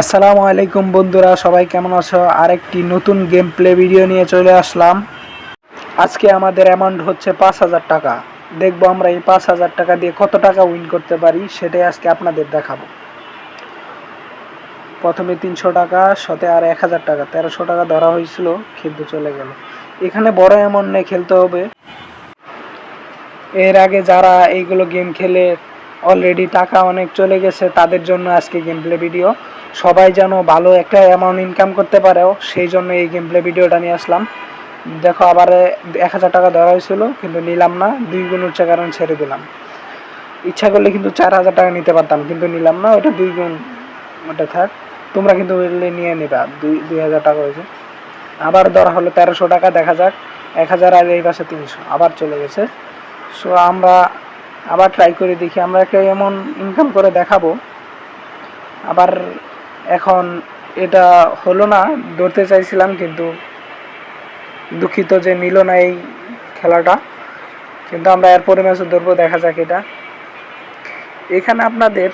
আসসালামু আলাইকুম বন্ধুরা, সবাই কেমন আছো? আরেকটি নতুন গেম প্লে ভিডিও নিয়ে চলে আসলাম। আজকে আমাদের অ্যামাউন্ট হচ্ছে পাঁচ হাজার টাকা। দেখব আমরা এই পাঁচ হাজার টাকা দিয়ে কত টাকা উইন করতে পারি, সেটাই আজকে আপনাদের দেখাবো। প্রথমে তিনশো টাকা, সাথে আর এক হাজার টাকা। তেরোশো টাকা ধরা হয়েছিল, কিন্তু চলে গেল। এখানে বড় অ্যামাউন্ট নিয়ে খেলতে হবে। এর আগে যারা এইগুলো গেম খেলে অলরেডি টাকা অনেক চলে গেছে, তাদের জন্য আজকে গেম প্লে ভিডিও সবাই যেন ভালো একটা অ্যামাউন্ট ইনকাম করতে পারেও সেই জন্য এই গেম প্লে ভিডিওটা নিয়ে আসলাম। দেখো, আবার এক হাজার টাকা ধরা হয়েছিল, কিন্তু নিলাম না, দুই গুণ উচ্চ কারণ ছেড়ে দিলাম। ইচ্ছা করলে কিন্তু চার হাজার টাকা নিতে পারতাম, কিন্তু নিলাম না ওটা দুই গুণ ওটা থাক। তোমরা কিন্তু নিয়ে নেবা, দুই দুই হাজার টাকা হয়েছে। আবার ধরা হলো তেরোশো টাকা, দেখা যাক। এক হাজার আর এই পাশে তিনশো, আবার চলে গেছে। সো আমরা আবার ট্রাই করে দেখি, আমরা একটা এমন ইনকাম করে দেখাবো। আবার এখন এটা হলো না, ধরতে চাইছিলাম কিন্তু দুঃখিত যে নিল না এই খেলাটা। কিন্তু আমরা এরপরে ম্যাচে ধরবো, দেখা যাক এটা। এখানে আপনাদের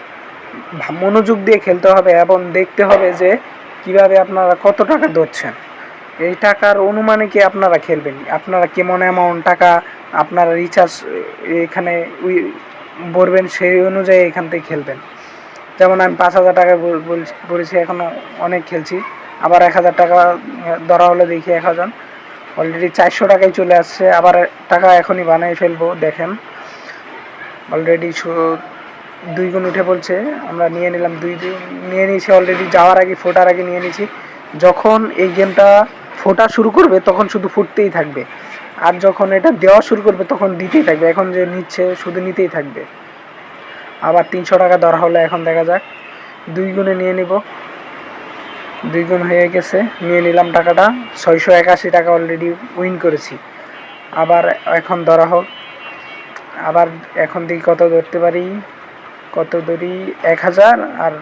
মনোযোগ দিয়ে খেলতে হবে এবং দেখতে হবে যে কীভাবে আপনারা কত টাকা ধরছেন। এই টাকার অনুমানে কি আপনারা খেলবেন? আপনারা কেমন অ্যামাউন্ট টাকা আপনারা রিচার্জ এখানে উই ভরবেন সেই অনুযায়ী এখান থেকে খেলবেন। যেমন আমি পাঁচ হাজার টাকা বলছি- এখনও অনেক খেলছি। আবার এক হাজার টাকা ধরা হলে দেখি এক হাজার। অলরেডি চারশো টাকায় চলে আসছে, আবার টাকা এখনই বানিয়ে ফেলব, দেখেন। অলরেডি দুই গুণ উঠে বলছে আমরা নিয়ে নিলাম দুই দুই নিয়ে নিয়েছি অলরেডি যাওয়ার আগে, ফোটার আগে নিয়ে নিয়েছি। যখন এই গেমটা ফোটা শুরু করবে, তখন শুধু ফুটতেই থাকবে। আর যখন এটা দেওয়া শুরু করবে, তখন দিতেই থাকবে। এখন যে নিচ্ছে, শুধু নিতেই থাকবে। আবার তিনশো টাকা ধরা হলে, এখন দেখা যাক। দুই গুণে নিয়ে নিব। দুই গুণ হয়ে গেছে। নিয়ে নিলাম টাকাটা। ছয়শো একাশি টাকা অলরেডি উইন করেছি। আবার এখন ধরা হোক। আবার এখন দেখি কত ধরতে পারি। কত ধরি? এক হাজার। আর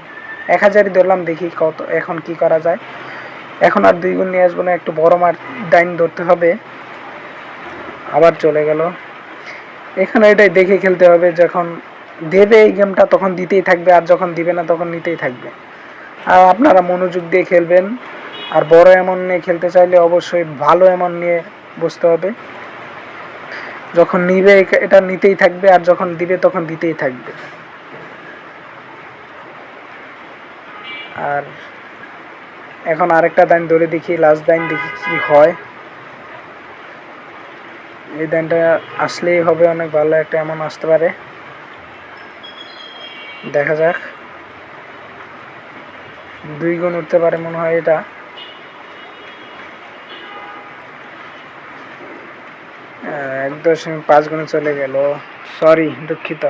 এক হাজারই ধরলাম, দেখি কত, এখন কি করা যায়। এখন আর দুই গুণ নিয়ে আসব না। একটু বড় মার ডাইন ধরতে হবে। আবার চলে গেল। এখানে এটাই দেখে খেলতে হবে, যখন দেবে এই গেমটা তখন দিতেই থাকবে, আর যখন দিবে না তখন নিতেই থাকবে। আর আপনারা মনোযোগ দিয়ে খেলবেন, আর বড় এমন নিয়ে খেলতে চাইলে অবশ্যই ভালো এমন নিয়ে বসতে হবে। যখন নিবে, এটা নিতেই থাকবে, আর যখন দিবে তখন দিতেই থাকবে। আর এখন আরেকটা দাইন ধরে দেখি লাস্ট দাইন দেখি কি হয়। এই দানটা আসলেই হবে অনেক ভালো একটা এমন আসতে পারে। দেখা যাক। দুই গুণ উঠতে পারে মনে হয় এটা। এক দশমিক পাঁচ গুণে চলে গেল। সরি দুঃখিত।